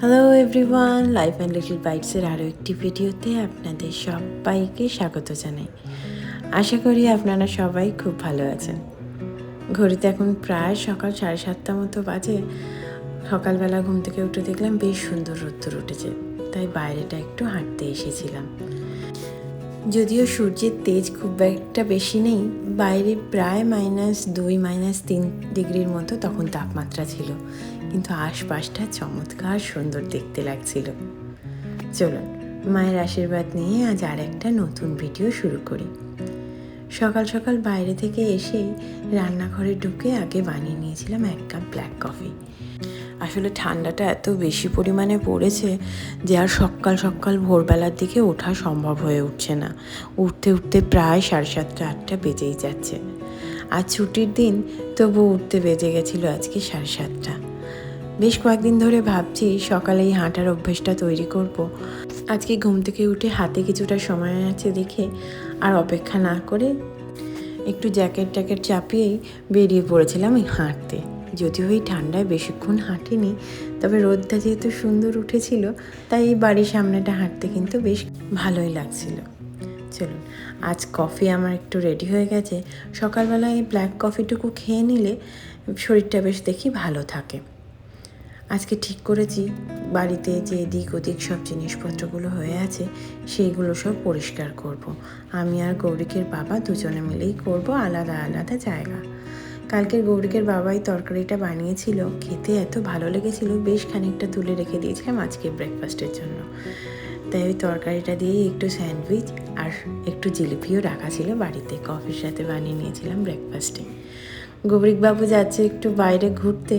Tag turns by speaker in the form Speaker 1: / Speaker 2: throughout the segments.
Speaker 1: Hello everyone life and little বাইটসের আরও একটি ভিডিওতে আপনাদের সবাইকে স্বাগত জানাই। আশা করি আপনারা সবাই খুব ভালো আছেন। ঘড়িতে এখন প্রায় সকাল সাড়ে সাতটা মতো বাজে। সকালবেলা ঘুম থেকে উঠে দেখলাম বেশ সুন্দর রোদ্দুর উঠেছে, তাই বাইরেটা একটু হাঁটতে এসেছিলাম। যদিও সূর্যের তেজ খুব একটা বেশি নেই, বাইরে প্রায় মাইনাস দুই মাইনাস তিন ডিগ্রির মতো তখন তাপমাত্রা ছিল। কিন্তু আশপাশটা চমৎকার সুন্দর দেখতে লাগছিল। চলুন মায়ের আশীর্বাদ নিয়ে আজ আর একটা নতুন ভিডিও শুরু করি। সকাল সকাল বাইরে থেকে এসেই রান্নাঘরে ঢুকে আগে বানিয়ে নিয়েছিলাম এক কাপ ব্ল্যাক কফি আসলে ঠান্ডাটা এত বেশি পরিমাণে পড়েছে যে আর সকাল সকাল ভোরবেলার দিকে ওঠা সম্ভব হয়ে উঠছে না। উঠতে উঠতে প্রায় সাড়ে সাতটা, আটটা বেজেই যাচ্ছে। আর ছুটির দিন তবু উঠতে বেজে গেছিল আজকে সাড়ে সাতটা। বেশ কয়েকদিন ধরে ভাবছি সকালে এই হাঁটার অভ্যেসটা তৈরি করব। আজকে ঘুম থেকে উঠে হাতে কিছুটা সময় আছে দেখে আর অপেক্ষা না করে একটু জ্যাকেট ট্যাকেট চাপিয়েই বেরিয়ে পড়েছিলাম এই হাঁটতে। যদিও এই ঠান্ডায় বেশিক্ষণ হাঁটিনি, তবে রোদটা যেহেতু সুন্দর উঠেছিল, তাই এই বাড়ির সামনেটা হাঁটতে কিন্তু বেশ ভালোই লাগছিল। চলুন, আজ কফি আমার একটু রেডি হয়ে গেছে। সকালবেলায় এই ব্ল্যাক কফিটুকু খেয়ে নিলে শরীরটা বেশ দেখি ভালো থাকে। আজকে ঠিক করেছি। বাড়িতে যে এদিক ওদিক সব জিনিসপত্রগুলো হয়ে আছে, সেইগুলো সব পরিষ্কার করব। আমি আর গৌরিকের বাবা দুজনে মিলেই করব আলাদা আলাদা জায়গা। কালকের গৌরিকের বাবাই তরকারিটা বানিয়েছিল, খেতে এত ভালো লেগেছিল, বেশ খানিকটা তুলে রেখে দিয়েছিলাম আজকে ব্রেকফাস্টের জন্য। তাই ওই তরকারিটা দিয়ে একটু স্যান্ডউইচ আর একটু জিলিপিও রাখা ছিল বাড়িতে, কফির সাথে বানিয়ে নিয়েছিলাম ব্রেকফাস্টে গৌরিকবাবু যাচ্ছে একটু বাইরে ঘুরতে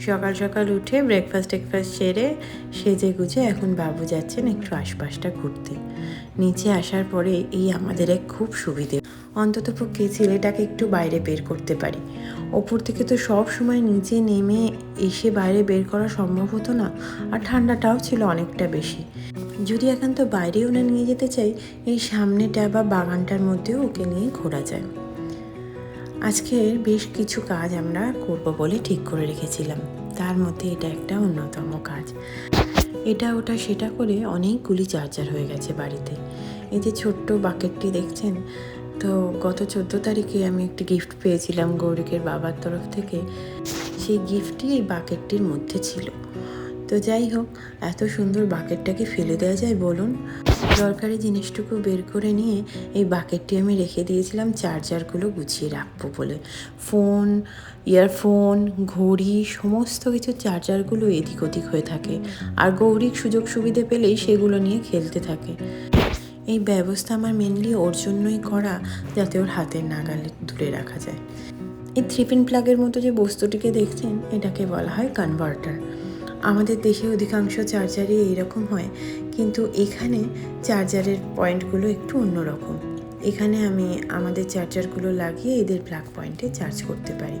Speaker 1: সকাল সকাল উঠে ব্রেকফাস্ট টেকফাস্ট সেরে সেজে গুজে এখন বাবু যাচ্ছেন একটু আশপাশটা ঘুরতে। নিচে আসার পরে এই আমাদের এক খুব সুবিধে। অন্তত পক্ষে ছেলেটাকে একটু বাইরে বের করতে পারি। ওপর থেকে তো সব সময় নিচে নেমে এসে বাইরে বের করা সম্ভব হতো না আর ঠান্ডাটাও ছিল অনেকটা বেশি। যদি এখন তো বাইরে ওনা নিয়ে যেতে চাই, এই সামনেটা বা বাগানটার মধ্যেও ওকে নিয়ে ঘোরা যায়। আজকের বেশ কিছু কাজ আমরা করব বলে ঠিক করে রেখেছিলাম। তার মধ্যে এটা একটা অন্যতম কাজ। এটা, ওটা, সেটা করে অনেকগুলি চার্জার হয়ে গেছে বাড়িতে। এই যে ছোট্ট বাকেটটি দেখছেন? তো গত চোদ্দ তারিখে আমি একটি গিফট পেয়েছিলাম গৌরিকের বাবার তরফ থেকে। সেই গিফটটি এই বাকেটটির মধ্যে ছিল। তো যাই হোক, এত সুন্দর বাকেটটাকে ফেলে দেওয়া যায় বলুন। দরকারি জিনিসটুকু বের করে নিয়ে এই বাকেটটি আমি রেখে দিয়েছিলাম চার্জারগুলো গুছিয়ে রাখব বলে। ফোন, ইয়ারফোন, ঘড়ি, সমস্ত কিছু চার্জারগুলো এদিক ওদিক হয়ে থাকে। আর গৌরিক সুযোগ সুবিধে পেলেই সেগুলো নিয়ে খেলতে থাকে। এই ব্যবস্থা আমার মেনলি ওর জন্যই করা, যাতে ওর হাতের নাগালে তুলে রাখা যায়। এই থ্রি পিন প্লাগের মতো যে বস্তুটিকে দেখছেন, এটাকে বলা হয় কনভার্টার আমাদের দেশে অধিকাংশ চার্জারই এইরকম হয়, কিন্তু এখানে চার্জারের পয়েন্টগুলো একটু অন্যরকম। এখানে আমি আমাদের চার্জারগুলো লাগিয়ে এদের প্লাগ পয়েন্টে চার্জ করতে পারি।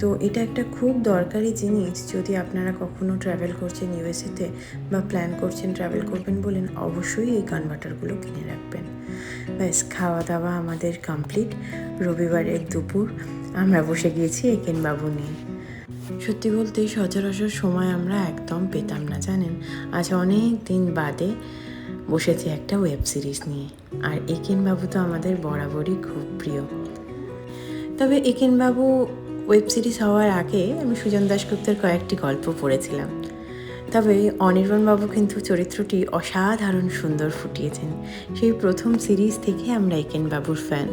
Speaker 1: তো এটা একটা খুব দরকারি জিনিস, যদি আপনারা কখনো ট্রাভেল করছেন ইউএসএতে বা প্ল্যান করছেন ট্রাভেল করবেন বলেন, অবশ্যই এই কনভার্টারগুলো কিনে রাখবেন। ব্যাস খাওয়া দাওয়া আমাদের কমপ্লিট রবিবারের দুপুর, আমরা বসে গিয়েছি একেন বাবু নিয়ে। সত্যি বলতে সচরাচর সময় আমরা একদম পেতাম না, জানেন? আজ অনেক দিন বাদে বসেছি একটা ওয়েব সিরিজ নিয়ে, আর একেনবাবু তো আমাদের বরাবরই খুব প্রিয়। তবে একেনবাবু ওয়েব সিরিজ হওয়ার আগে আমি সুজন দাশগুপ্তের কয়েকটি গল্প পড়েছিলাম। তবে অনির্বাণবাবু কিন্তু চরিত্রটি অসাধারণ সুন্দর ফুটিয়েছেন। সেই প্রথম সিরিজ থেকে আমরা একেনবাবুর ফ্যান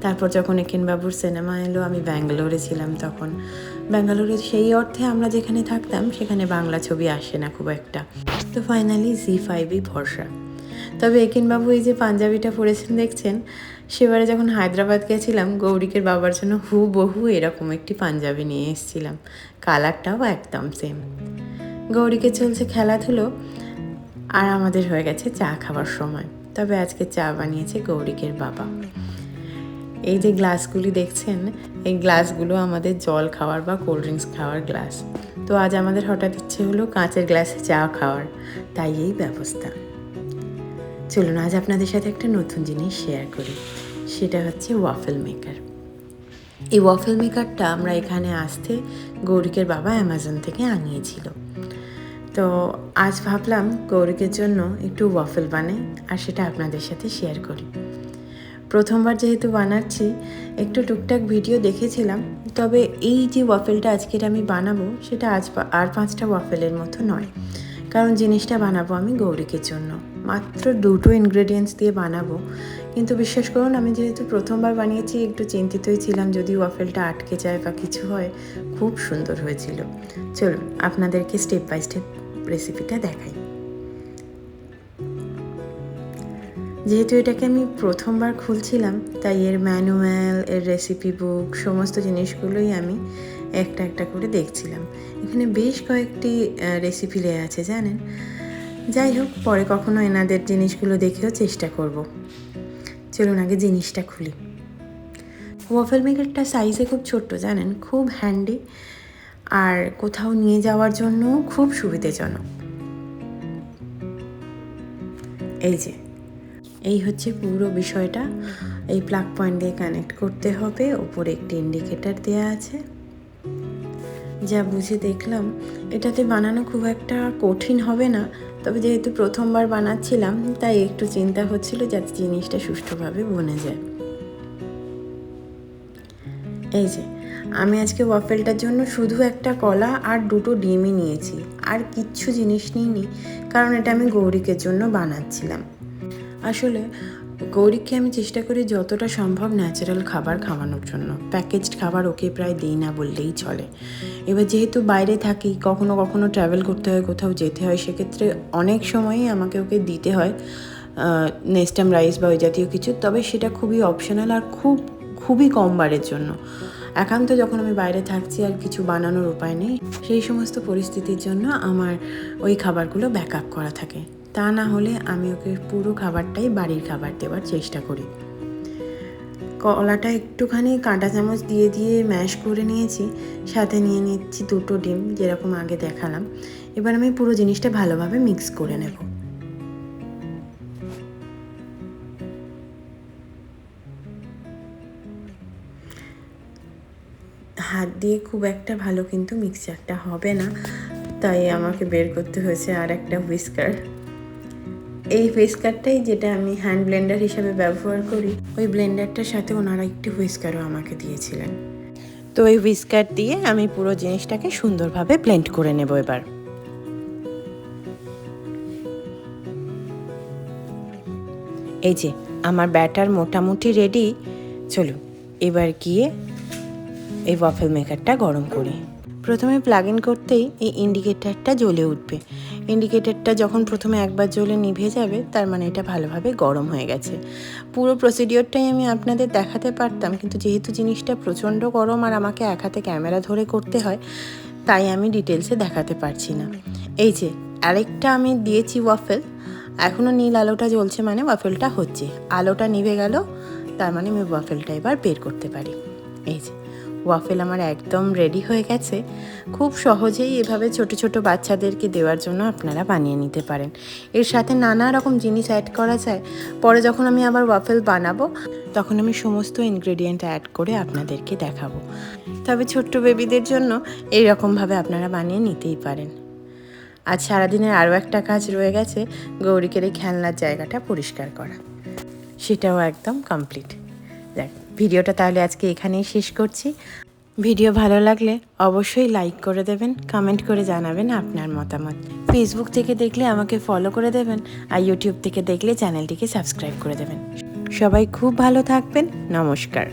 Speaker 1: তারপর যখন একেনবাবুর সিনেমা এলো, আমি ব্যাঙ্গালোরে ছিলাম তখন। ব্যাঙ্গালোরে সেই অর্থে আমরা যেখানে থাকতাম, সেখানে বাংলা ছবি আসে না খুব একটা। তো ফাইনালি জি ফাইভই ভরসা। তবে একেনবাবু এই যে পাঞ্জাবিটা পরেছেন দেখছেন, সেবারে যখন হায়দ্রাবাদ গেছিলাম, গৌরিকের বাবার জন্য হু বহু এরকম একটি পাঞ্জাবি নিয়ে এসেছিলাম। কালারটাও একদম সেম গৌরীকে চলছে খেলাধুলো, আর আমাদের হয়ে গেছে চা খাবার সময়। তবে আজকে চা বানিয়েছে গৌরিকের বাবা। এই যে গ্লাসগুলি দেখছেন, এই গ্লাসগুলো আমাদের জল খাওয়ার বা কোল্ড ড্রিঙ্কস খাওয়ার গ্লাস। তো আজ আমাদের হঠাৎ ইচ্ছে হলো কাঁচের গ্লাসে চা খাওয়ার। তাই এই ব্যবস্থা। চলুন, আজ আপনাদের সাথে একটা নতুন জিনিস শেয়ার করি। সেটা হচ্ছে ওয়াফেল মেকার এই ওয়াফেল মেকারটা আমরা এখানে আসতে গৌরিকের বাবা অ্যামাজন থেকে আনিয়েছিল। তো আজ ভাবলাম গৌরিকের জন্য একটু ওয়াফেল বানাই আর সেটা আপনাদের সাথে শেয়ার করি। প্রথমবার যেহেতু বানাচ্ছি, একটু টুকটাক ভিডিও দেখেছিলাম, তবে এই যে ওয়াফেলটা আজকের আমি বানাবো, সেটা আজ আর পাঁচটা ওয়াফেলের মতো নয়। কারণ জিনিসটা বানাবো আমি গৌরীকের জন্য। মাত্র দুটো ইনগ্রেডিয়েন্টস দিয়ে বানাবো। কিন্তু বিশ্বাস করুন, আমি যেহেতু প্রথমবার বানিয়েছি, একটু চিন্তিতই ছিলাম যদি ওয়াফেলটা আটকে যায় বা কিছু হয়। খুব সুন্দর হয়েছিল। চলুন, আপনাদেরকে স্টেপ বাই স্টেপ রেসিপিটা দেখাই। যেহেতু এটাকে আমি প্রথমবার খুলছিলাম, তাই এর ম্যানুয়াল, এর রেসিপি বুক সমস্ত জিনিসগুলোই আমি একটা একটা করে দেখছিলাম। এখানে বেশ কয়েকটি রেসিপি লেয়া আছে, জানেন? যাই হোক, পরে কখনো এনাদের জিনিসগুলো দেখেও চেষ্টা করব। চলুন আগে জিনিসটা খুলি। ওয়াফেল মেকারটা সাইজে খুব ছোট্ট, জানেন? খুব হ্যান্ডি আর কোথাও নিয়ে যাওয়ার জন্য খুব সুবিধাজনক। এই যে এই হচ্ছে পুরো বিষয়টা। এই প্লাগ পয়েন্ট দিয়ে কানেক্ট করতে হবে। ওপরে একটি ইন্ডিকেটার দেওয়া আছে। যা বুঝে দেখলাম, এটাতে বানানো খুব একটা কঠিন হবে না। তবে যেহেতু প্রথমবার বানাচ্ছিলাম, তাই একটু চিন্তা হচ্ছিল যাতে জিনিসটা সুষ্ঠুভাবে বনে যায়। এই যে, আমি আজকে ওয়াফেলটার জন্য শুধু একটা কলা আর দুটো ডিমই নিয়েছি। আর কিচ্ছু জিনিস নিইনি, কারণ এটা আমি গৌরিকের জন্য বানাচ্ছিলাম। আসলে গৌরীকে আমি চেষ্টা করি যতটা সম্ভব ন্যাচারাল খাবার খাওয়ানোর জন্য। প্যাকেজড খাবার ওকে প্রায় দিই না বললেই চলে। এবার যেহেতু বাইরে থাকি, কখনো কখনো ট্রাভেল করতে হয়, কোথাও যেতে হয়, সেক্ষেত্রে অনেক সময়ই আমাকে ওকে দিতে হয় নেস্টাম রাইস বা ওই জাতীয় কিছু। তবে সেটা খুবই অপশনাল আর খুব, খুবই কম বারের জন্য। একান্ত যখন আমি বাইরে থাকছি আর কিছু বানানোর উপায় নেই, সেই সমস্ত পরিস্থিতির জন্য আমার ওই খাবারগুলো ব্যাক আপ করা থাকে। তা না হলে আমি ওকে পুরো খাবারটাই বাড়ির খাবার দেওয়ার চেষ্টা করি। কলাটা একটুখানি কাঁটা চামচ দিয়ে দিয়ে ম্যাশ করে নিয়েছি, সাথে নিয়ে নিচ্ছি দুটো ডিম যেরকম আগে দেখালাম। এবার আমি পুরো জিনিসটা ভালোভাবে মিক্স করে নেব। হাত দিয়ে খুব একটা ভালো কিন্তু মিক্সচারটা হবে না, তাই আমাকে বের করতে হয়েছে আর একটা হুইস্কার। এই হুইস্কারটাই যেটা আমি হ্যান্ড ব্লেন্ডার হিসাবে ব্যবহার করি, ওই ব্লেন্ডারটার সাথে ওনারা একটি হুইস্কারও আমাকে দিয়েছিলেন। তো ওই হুইস্কার দিয়ে আমি পুরো জিনিসটাকে সুন্দরভাবে ব্লেন্ড করে নেব এবার। এই যে, আমার ব্যাটার মোটামুটি রেডি চলুন, এবার গিয়ে এই ওয়াফেল মেকারটা গরম করি। প্রথমে প্লাগ ইন করতেই এই ইন্ডিকেটারটা জ্বলে উঠবে। ইন্ডিকেটারটা যখন প্রথমে একবার জ্বলে নিভে যাবে, তার মানে এটা ভালোভাবে গরম হয়ে গেছে। পুরো প্রসিডিওরটাই আমি আপনাদের দেখাতে পারতাম, কিন্তু যেহেতু জিনিসটা প্রচণ্ড গরম আর আমাকে এক হাতে ক্যামেরা ধরে করতে হয়, তাই আমি ডিটেলসে দেখাতে পারছি না। এই যে, আরেকটা আমি দিয়েছি ওয়াফেল এখনও নীল আলোটা জ্বলছে মানে ওয়াফেলটা হচ্ছে। আলোটা নিভে গেল, তার মানে আমি ওয়াফেলটা এবার বের করতে পারি। এই যে ওয়াফেল আমার একদম রেডি হয়ে গেছে। খুব সহজেই এভাবে ছোট ছোট বাচ্চাদেরকে দেওয়ার জন্য আপনারা বানিয়ে নিতে পারেন। এর সাথে নানা রকম জিনিস অ্যাড করা যায়। পরে যখন আমি আবার ওয়াফেল বানাবো, তখন আমি সমস্ত ইনগ্রেডিয়েন্ট অ্যাড করে আপনাদেরকে দেখাবো। তবে ছোট্ট বেবিদের জন্য এইরকমভাবে আপনারা বানিয়ে নিতেই পারেন। আজ সারাদিনের আরও একটা কাজ রয়ে গেছে গৌরীকের এই খেলনার জায়গাটা পরিষ্কার করা। সেটাও একদম কমপ্লিট দেখ ভিডিওটা তাহলে আজকে এখানেই শেষ করছি। ভিডিও ভালো লাগলে অবশ্যই লাইক করে দেবেন কমেন্ট করে জানাবেন আপনার মতামত। ফেসবুক থেকে দেখলে আমাকে ফলো করে দেবেন আর ইউটিউব থেকে দেখলে চ্যানেলটিকে সাবস্ক্রাইব করে দেবেন। সবাই খুব ভালো থাকবেন, নমস্কার।